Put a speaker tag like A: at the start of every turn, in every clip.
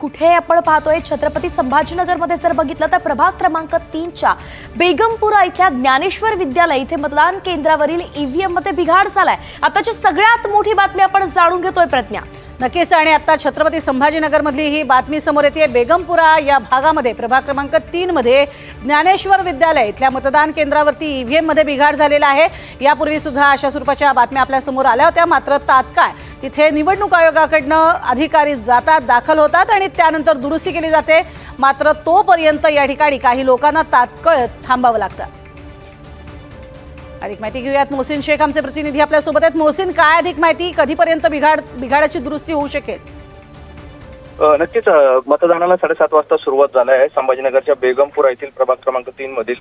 A: कुठे आपण पाहतोय? छत्रपती संभाजीनगरमध्ये जर बघितलं तर प्रभाग क्रमांक तीनच्या बेगमपुरा इथल्या ज्ञानेश्वर विद्यालय इथे मतदान केंद्रावरील ईव्हीएममध्ये बिघाड झालाय. आताची सगळ्यात मोठी बातमी आपण जाणून घेतोय प्रज्ञा.
B: नक्कीच आणि आता छत्रपती संभाजीनगरमधली ही बातमी समोर येते. बेगमपुरा या भागामध्ये प्रभाग क्रमांक तीन मध्ये ज्ञानेश्वर विद्यालय इथल्या मतदान केंद्रावरती ईव्हीएममध्ये बिघाड झालेला आहे. यापूर्वी सुद्धा अशा स्वरूपाच्या बातम्या आपल्यासमोर आल्या होत्या. मात्र तात्काळ तिथे निवडणूक आयोगाकडनं अधिकारी जातात दाखल होतात आणि त्यानंतर दुरुस्ती केली जाते. मात्र तोपर्यंत या ठिकाणी काही लोकांना तात्काळ थांबावं लागतं. अधिक माहिती घेऊयात. मोहसिन शेख आमचे प्रतिनिधी आपल्यासोबत आहेत. मोहसिन काय अधिक माहिती? कधीपर्यंत बिघाड बिघाडाची दुरुस्ती होऊ शकेल?
C: नक्कीच मतदानाला साडेसात वाजता सुरुवात झाली आहे. संभाजीनगरच्या बेगमपुरा येथील प्रभाग क्रमांक तीन मधील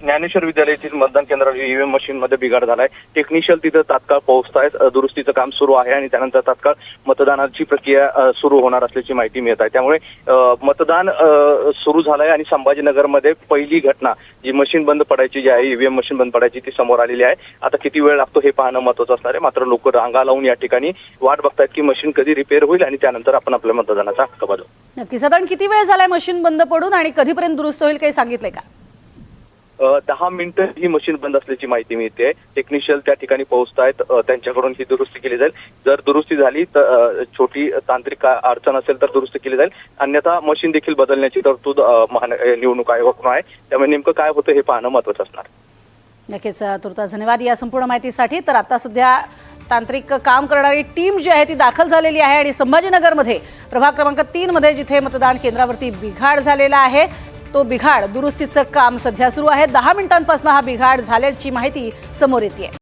C: ज्ञानेश्वर विद्यालय येथील मतदान केंद्रावर ईव्हीएम मशीन मध्ये बिघाड झालाय टेक्निशियल तिथं तात्काळ पोहोचत आहेत दुरुस्तीचं काम सुरू आहे आणि त्यानंतर तात्काळ मतदानाची प्रक्रिया सुरू होणार असल्याची माहिती मिळत आहे. त्यामुळे मतदान सुरू झालंय आणि संभाजीनगरमध्ये पहिली घटना जी मशीन बंद पडायची जी आहे ईव्हीएम मशीन बंद पडायची ती समोर आलेली आहे. आता किती वेळ लागतो हे पाहणं महत्वाचं असणार आहे. मात्र लोक रांगा लावून या ठिकाणी वाट बघतायत की मशीन कधी रिपेअर होईल आणि त्यानंतर आपण आपल्या मतदानाचा हक्क
B: नक्की साधारण किती वेळ झालाय मशीन बंद पडून आणि कधीपर्यंत दुरुस्त होईल काही सांगितलंय का?
C: दहा मिनिटं ही मशीन बंद असल्याची माहिती मिळते. टेक्निशियल त्या ठिकाणी पोहोचतायत. अ, त्यांच्याकडून ही दुरुस्ती केली जाईल. जर दुरुस्ती झाली तर छोटी तांत्रिक अडचण असेल तर दुरुस्ती केली जाईल. अन्यथा मशीन देखील बदलण्याची तरतूद निवडणूक आयोगाकडून आहे. त्यामुळे नेमकं काय होतं हे पाहणं महत्वाचं असणार.
B: नक्कीच. तुर्तास धन्यवाद या संपूर्ण माहितीसाठी. तर आता सध्या तांत्रिक काम करणारी टीम जी आहे ती दाखल झालेली आहे आणि संभाजीनगरमध्ये प्रभाग क्रमांक तीनमध्ये जिथे मतदान केंद्रावरती बिघाड झालेला आहे तो बिघाड दुरुस्तीचं काम सध्या सुरू आहे. दहा मिनिटांपासून हा बिघाड झाल्याची माहिती समोर येते